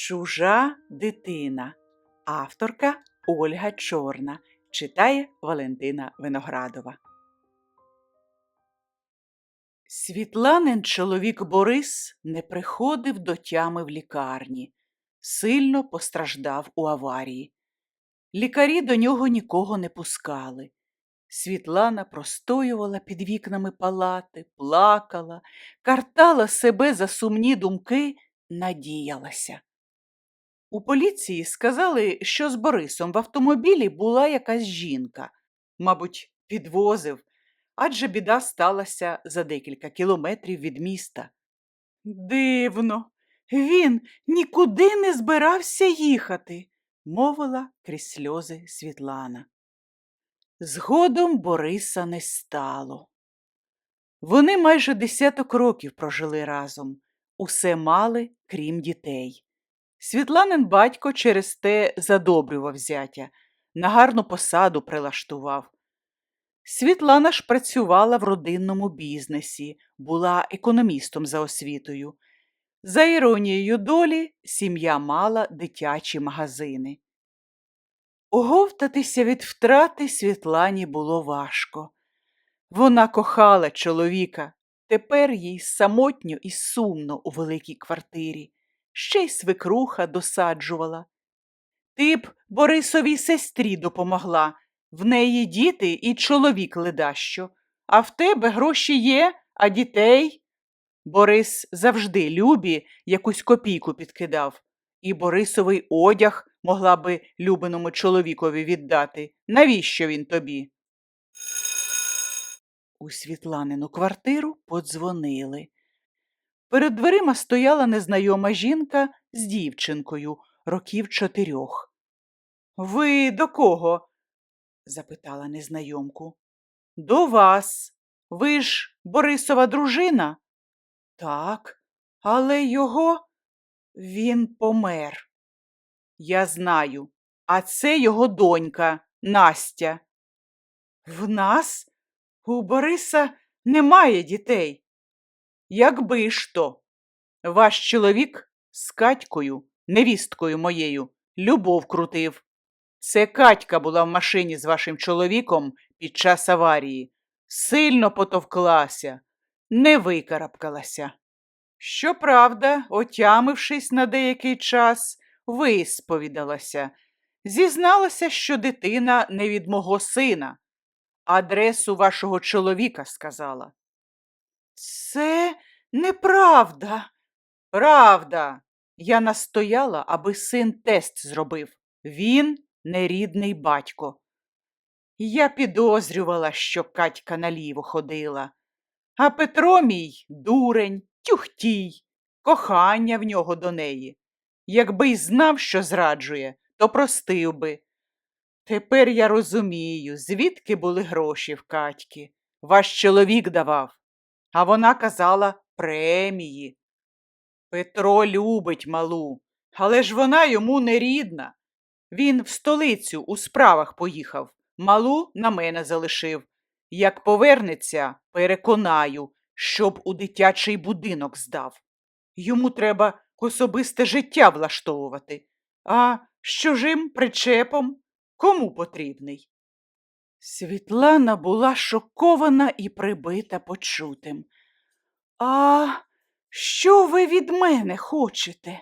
Чужа дитина. Авторка Ольга Чорна. Читає Валентина Виноградова. Світланин чоловік Борис не приходив до тями в лікарні. Сильно постраждав у аварії. Лікарі до нього нікого не пускали. Світлана простоювала під вікнами палати, плакала, картала себе за сумні думки, надіялася. У поліції сказали, що з Борисом в автомобілі була якась жінка, мабуть, підвозив, адже біда сталася за декілька кілометрів від міста. Дивно, він нікуди не збирався їхати, мовила крізь сльози Світлана. Згодом Бориса не стало. Вони майже десяток років прожили разом, усе мали, крім дітей. Світланин батько через те задобрював зятя, на гарну посаду прилаштував. Світлана ж працювала в родинному бізнесі, була економістом за освітою. За іронією долі, сім'я мала дитячі магазини. Оговтатися від втрати Світлані було важко. Вона кохала чоловіка, тепер їй самотньо і сумно у великій квартирі, ще й свекруха досаджувала. Ти б Борисовій сестрі допомогла, в неї діти і чоловік ледащо, а в тебе гроші є, а дітей. Борис завжди любі якусь копійку підкидав, і Борисовий одяг могла би любеному чоловікові віддати. Навіщо він тобі? У Світланину квартиру подзвонили. Перед дверима стояла незнайома жінка з дівчинкою років чотирьох. Ви до кого? запитала незнайомку. До вас. Ви ж Борисова дружина? Так, але його він помер. Я знаю, а це його донька Настя. В нас у Бориса немає дітей. Якби ж то, ваш чоловік з Катькою, невісткою моєю, любов крутив. Це Катька була в машині з вашим чоловіком під час аварії. Сильно потовклася, не викарабкалася. Щоправда, отямившись на деякий час, висповідалася, зізналася, що дитина не від мого сина, адресу вашого чоловіка сказала. Це неправда. Правда. Я настояла, аби син тест зробив. Він нерідний батько. Я підозрювала, що Катька наліво ходила, а Петро мій дурень, тюхтій, кохання в нього до неї. Якби й знав, що зраджує, то простив би. Тепер я розумію, звідки були гроші в Катьки. Ваш чоловік давав, а вона казала премії. Петро любить малу, але ж вона йому не рідна. Він в столицю у справах поїхав, малу на мене залишив. Як повернеться, переконаю, щоб у дитячий будинок здав. Йому треба особисте життя влаштовувати, а чужим причепом кому потрібний? Світлана була шокована і прибита почутим. А що ви від мене хочете?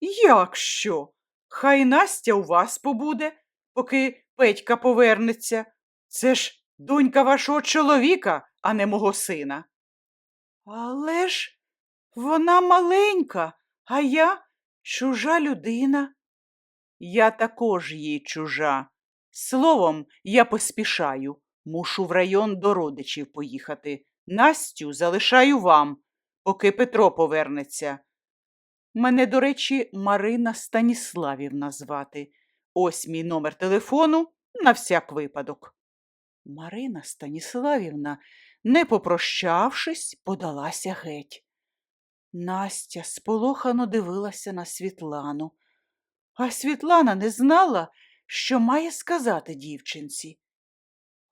Як що? Хай Настя у вас побуде, поки Петька повернеться. Це ж донька вашого чоловіка, а не мого сина. Але ж вона маленька, а я чужа людина. Я також їй чужа. Словом, я поспішаю, мушу в район до родичів поїхати. Настю залишаю вам, поки Петро повернеться. Мене, до речі, Марина Станіславівна звати. Ось мій номер телефону на всяк випадок. Марина Станіславівна, не попрощавшись, подалася геть. Настя сполохано дивилася на Світлану, а Світлана не знала, що має сказати дівчинці.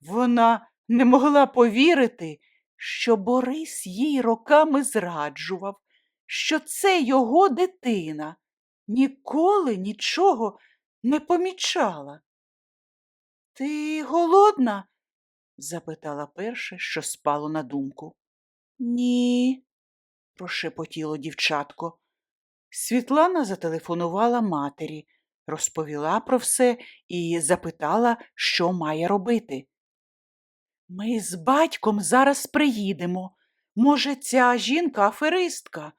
Вона не могла повірити, що Борис їй роками зраджував, що це його дитина. ніколи нічого не помічала. Ти голодна? запитала перше, що спало на думку. Ні, прошепотіло дівчатко. Світлана зателефонувала матері, розповіла про все і запитала, що має робити. Ми з батьком зараз приїдемо. Може, ця жінка аферистка,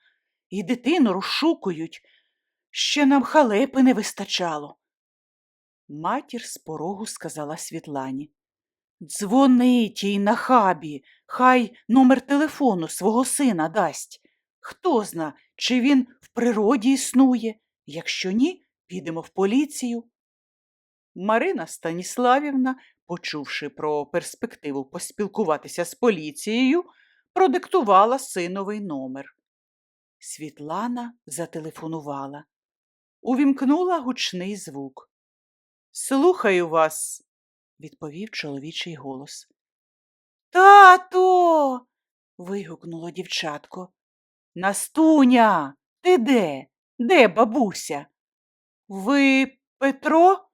і дитину розшукують. Ще нам халепи не вистачало. Матір з порогу сказала Світлані. Дзвонить їй на хабі, хай номер телефону свого сина дасть. Хто зна, чи він в природі існує. Якщо ні, підемо в поліцію. Марина Станіславівна, почувши про перспективу поспілкуватися з поліцією, продиктувала синовий номер. Світлана зателефонувала. Увімкнула гучний звук. Слухаю вас, відповів чоловічий голос. Тато. вигукнуло дівчатко. Настуня, ти де? Де бабуся? Ви Петро?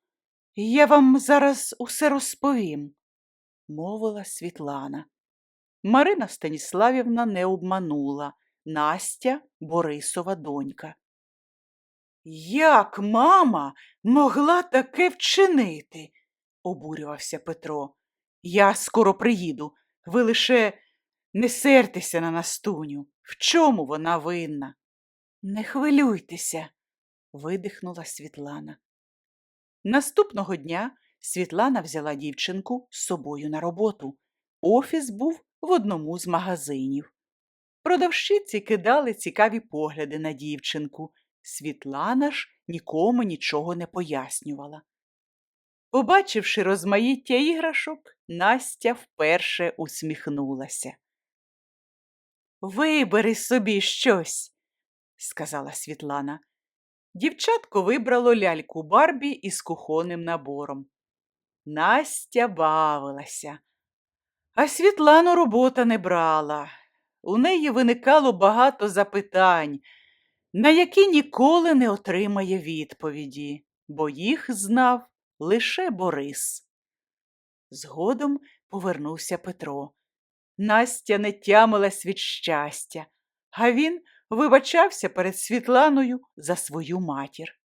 Я вам зараз усе розповім, мовила Світлана. Марина Станіславівна не обманула Настя Борисова донька. Як мама могла таке вчинити? обурювався Петро. Я скоро приїду. Ви лише не сертеся на Настуню. В чому вона винна? Не хвилюйтеся, видихнула Світлана. Наступного дня Світлана взяла дівчинку з собою на роботу. Офіс був в одному з магазинів. Продавщиці кидали цікаві погляди на дівчинку. Світлана ж нікому нічого не пояснювала. Побачивши розмаїття іграшок, Настя вперше усміхнулася. Вибери собі щось, сказала Світлана. Дівчатко вибрало ляльку Барбі із кухонним набором. Настя бавилася, а Світлану робота не брала. У неї виникало багато запитань, на які ніколи не отримає відповіді, бо їх знав лише Борис. Згодом повернувся Петро. Настя не тямилась від щастя, а він вибачався перед Світланою за свою матір.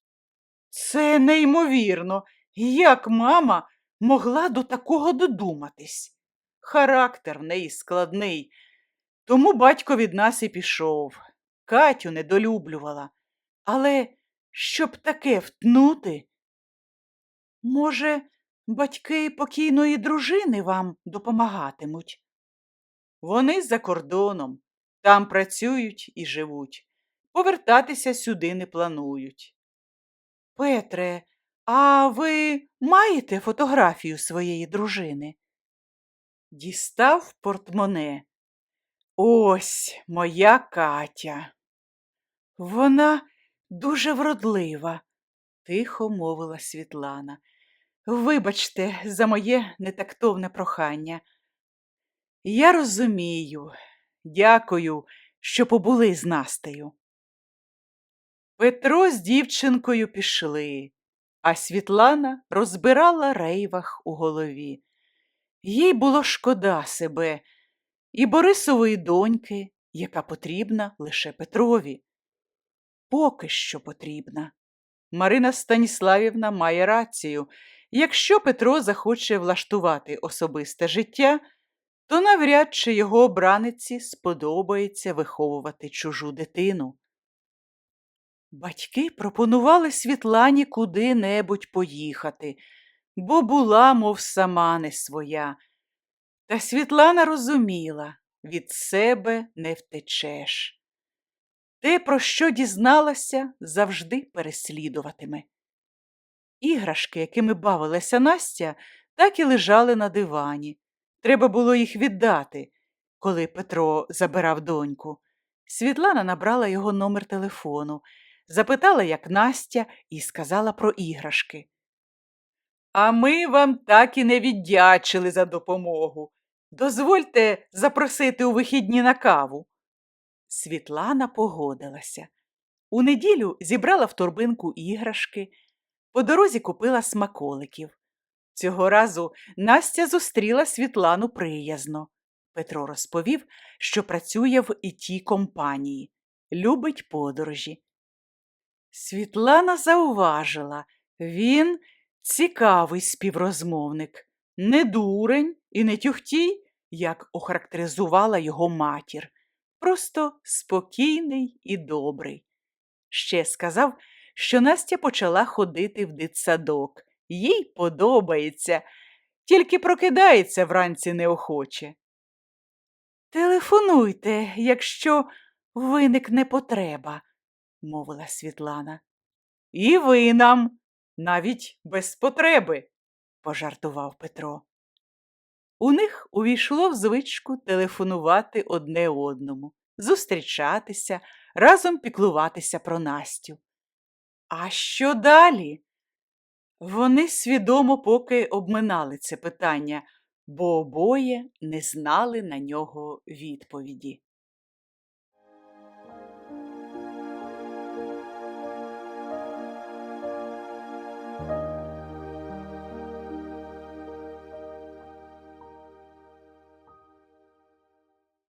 Це неймовірно, як мама могла до такого додуматись. Характер в неї складний, тому батько від нас і пішов. Катю недолюблювала. Але щоб таке втнути, може, батьки покійної дружини вам допомагатимуть? Вони за кордоном, там працюють і живуть, повертатися сюди не планують. Петре, а ви маєте фотографію своєї дружини? Дістав портмоне. Ось моя Катя. Вона дуже вродлива, тихо мовила Світлана. Вибачте за моє нетактовне прохання. Я розумію, дякую, що побули з Настею. Петро з дівчинкою пішли, а Світлана розбирала рейвах у голові. Їй було шкода себе і Борисової доньки, яка потрібна лише Петрові. Поки що потрібна. Марина Станіславівна має рацію. Якщо Петро захоче влаштувати особисте життя, то навряд чи його обраниці сподобається виховувати чужу дитину. Батьки пропонували Світлані куди-небудь поїхати, бо була, мов сама не своя. Та Світлана розуміла від себе не втечеш. Те, про що дізналася, завжди переслідуватиме. Іграшки, якими бавилася Настя, так і лежали на дивані. Треба було їх віддати, коли Петро забирав доньку. Світлана набрала його номер телефону, запитала, як Настя, і сказала про іграшки. А ми вам так і не віддячили за допомогу. Дозвольте запросити у вихідні на каву. Світлана погодилася. У неділю зібрала в торбинку іграшки, по дорозі купила смаколиків. Цього разу Настя зустріла Світлану приязно. Петро розповів, що працює в іті компанії, любить подорожі. Світлана зауважила, він цікавий співрозмовник, не дурень і не тюхтій, як охарактеризувала його матір, просто спокійний і добрий. Ще сказав, що Настя почала ходити в дитсадок. Їй подобається, тільки прокидається вранці неохоче. Телефонуйте, якщо виникне потреба, мовила Світлана. І ви нам, навіть без потреби, пожартував Петро. У них увійшло в звичку телефонувати одне одному, зустрічатися, разом піклуватися про Настю. А що далі? Вони свідомо поки обминали це питання, бо обоє не знали на нього відповіді.